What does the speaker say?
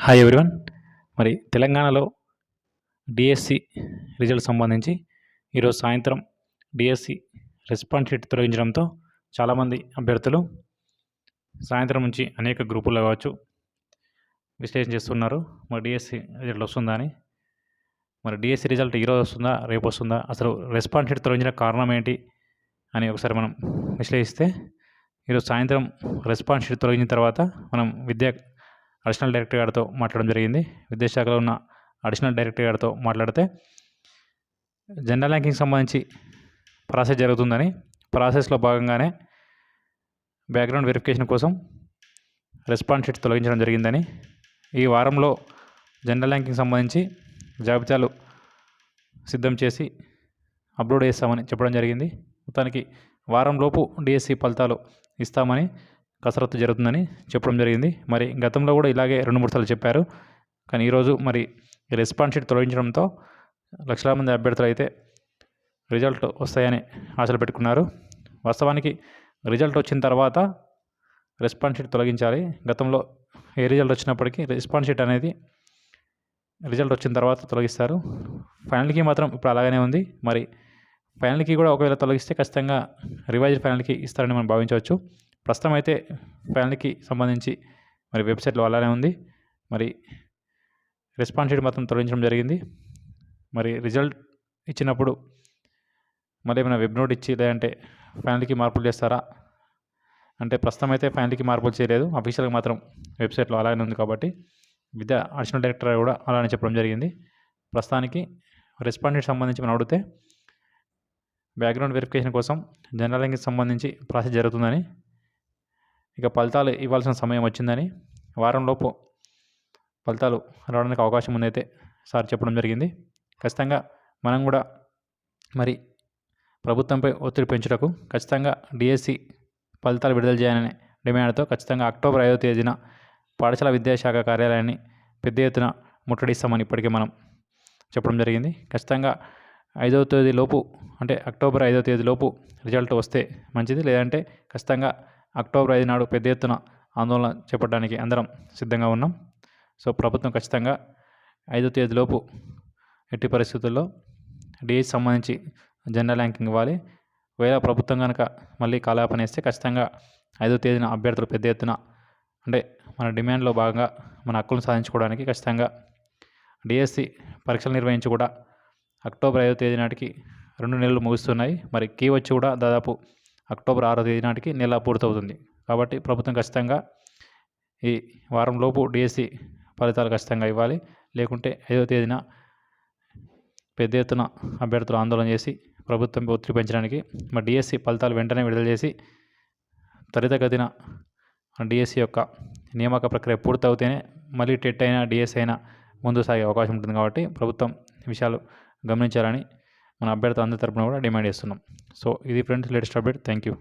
Hi everyone మరి తెలంగాణలో DSC result సంబంధించి ఈరోజు సాయంత్రం డిఎస్సి రెస్పాన్స్ షీట్ తొలగించడంతో చాలామంది అభ్యర్థులు సాయంత్రం నుంచి అనేక గ్రూపుల్లో కావచ్చు విశ్లేషణ చేస్తున్నారు. మరి డిఎస్సి రిజల్ట్ వస్తుందా అని. మరి డిఎస్సి రిజల్ట్ ఈరోజు వస్తుందా రేపు వస్తుందా అసలు రెస్పాన్స్ షీట్ తొలగించిన కారణం ఏంటి అని ఒకసారి మనం విశ్లేషిస్తే ఈరోజు సాయంత్రం రెస్పాన్స్ షీట్ తొలగించిన తర్వాత మనం విద్యా అడిషనల్ డైరెక్టర్ గారితో మాట్లాడడం జరిగింది. విద్యాశాఖలో ఉన్న అడిషనల్ డైరెక్టర్ గారితో మాట్లాడితే జనరల్ ర్యాంకింగ్ సంబంధించి ప్రాసెస్ జరుగుతుందని ప్రాసెస్లో భాగంగానే బ్యాక్గ్రౌండ్ వెరిఫికేషన్ కోసం రెస్పాన్స్ షీట్ తొలగించడం జరిగిందని ఈ వారంలో జనరల్ ర్యాంకింగ్ సంబంధించి జాబితాలు సిద్ధం చేసి అప్లోడ్ చేస్తామని చెప్పడం జరిగింది. మొత్తానికి వారంలోపు డిఎస్సి ఫలితాలు ఇస్తామని కసరత్తు జరుగుతుందని చెప్పడం జరిగింది. మరి గతంలో కూడా ఇలాగే రెండు మూడు సార్లు చెప్పారు. కానీ ఈరోజు మరి రెస్పాన్స్ షీట్ తొలగించడంతో లక్షల మంది అభ్యర్థులు అయితే రిజల్ట్ వస్తాయని ఆశలు పెట్టుకున్నారు. వాస్తవానికి రిజల్ట్ వచ్చిన తర్వాత రెస్పాన్స్ షీట్ తొలగించాలి. గతంలో ఏ రిజల్ట్ వచ్చినప్పటికీ రెస్పాన్స్ షీట్ అనేది రిజల్ట్ వచ్చిన తర్వాత తొలగిస్తారు. ఫైనల్కి మాత్రం ఇప్పుడు అలాగనే ఉంది. మరి ఫైనల్కి కూడా ఒకవేళ తొలగిస్తే ఖచ్చితంగా రివైజ్డ్ ఫైనల్కి ఇస్తారని మనం భావించవచ్చు. ప్రస్తుతం అయితే ఫైనల్కి సంబంధించి మరి వెబ్సైట్లో అలానే ఉంది. మరి రెస్పాన్స్ షీట్ మాత్రం తొలగించడం జరిగింది. మరి రిజల్ట్ ఇచ్చినప్పుడు మళ్ళీ ఏమైనా వెబ్ నోట్ ఇచ్చి లేదంటే ఫైనల్కి మార్పులు చేస్తారా? అంటే ప్రస్తుతం అయితే ఫైనల్కి మార్పులు చేయలేదు. అఫీషియల్గా మాత్రం వెబ్సైట్లో అలానే ఉంది కాబట్టి విద్యా అడిషనల్ డైరెక్టర్ కూడా అలానే చెప్పడం జరిగింది. ప్రస్తుతానికి రెస్పాండెంట్ సంబంధించి మనం అడిగితే బ్యాక్గ్రౌండ్ వెరిఫికేషన్ కోసం జనరల్ సంబంధించి ప్రాసెస్ జరుగుతుందని ఇక ఫలితాలు ఇవ్వాల్సిన సమయం వచ్చిందని వారంలోపు ఫలితాలు రావడానికి అవకాశం ఉందైతే సార్ చెప్పడం జరిగింది. ఖచ్చితంగా మనం కూడా మరి ప్రభుత్వంపై ఒత్తిడి పెంచుటకు ఖచ్చితంగా డిఎస్సి ఫలితాలు విడుదల చేయాలనే డిమాండ్తో ఖచ్చితంగా అక్టోబర్ ఐదో తేదీన పాఠశాల విద్యాశాఖ కార్యాలయాన్ని పెద్ద ఎత్తున ముట్టడిస్తామని ఇప్పటికే మనం చెప్పడం జరిగింది. ఖచ్చితంగా ఐదవ తేదీ లోపు అంటే అక్టోబర్ ఐదవ తేదీ లోపు రిజల్ట్ వస్తే మంచిది. లేదంటే ఖచ్చితంగా అక్టోబర్ ఐదు నాడు పెద్ద ఎత్తున ఆందోళన చేపట్టడానికి అందరం సిద్ధంగా ఉన్నాం. సో ప్రభుత్వం ఖచ్చితంగా ఐదో తేదీలోపు ఎట్టి పరిస్థితుల్లో డిఎస్ సంబంధించి జనరల్ ర్యాంకింగ్ ఇవ్వాలి. వేళ ప్రభుత్వం కనుక మళ్ళీ కాలాపన వేస్తే ఖచ్చితంగా ఐదో తేదీన అభ్యర్థులు పెద్ద ఎత్తున అంటే మన డిమాండ్లో భాగంగా మన హక్కులను సాధించుకోవడానికి ఖచ్చితంగా డిఎస్సి పరీక్షలు నిర్వహించి కూడా అక్టోబర్ ఐదో తేదీ నాటికి రెండు నెలలు ముగుస్తున్నాయి. మరి కీ వచ్చి కూడా దాదాపు అక్టోబర్ ఆరో తేదీ నాటికి నెల పూర్తవుతుంది. కాబట్టి ప్రభుత్వం ఖచ్చితంగా ఈ వారంలోపు డిఎస్సి ఫలితాలు ఖచ్చితంగా ఇవ్వాలి. లేకుంటే ఐదో తేదీన పెద్ద ఎత్తున అభ్యర్థులు ఆందోళన చేసి ప్రభుత్వం ఒత్తిడి పెంచడానికి మరి డిఎస్సి ఫలితాలు వెంటనే విడుదల చేసి త్వరితగతిన డిఎస్సి యొక్క నియామక ప్రక్రియ పూర్తవుతేనే మళ్ళీ టెట్ అయినా డిఎస్సి అయినా ముందు సాగే అవకాశం ఉంటుంది. కాబట్టి ప్రభుత్వం విషయాలు గమనించాలని మన అభ్యర్థి అందరి తరపున కూడా డిమాండ్ చేస్తున్నాం. సో ఇది friends latest update. Thank you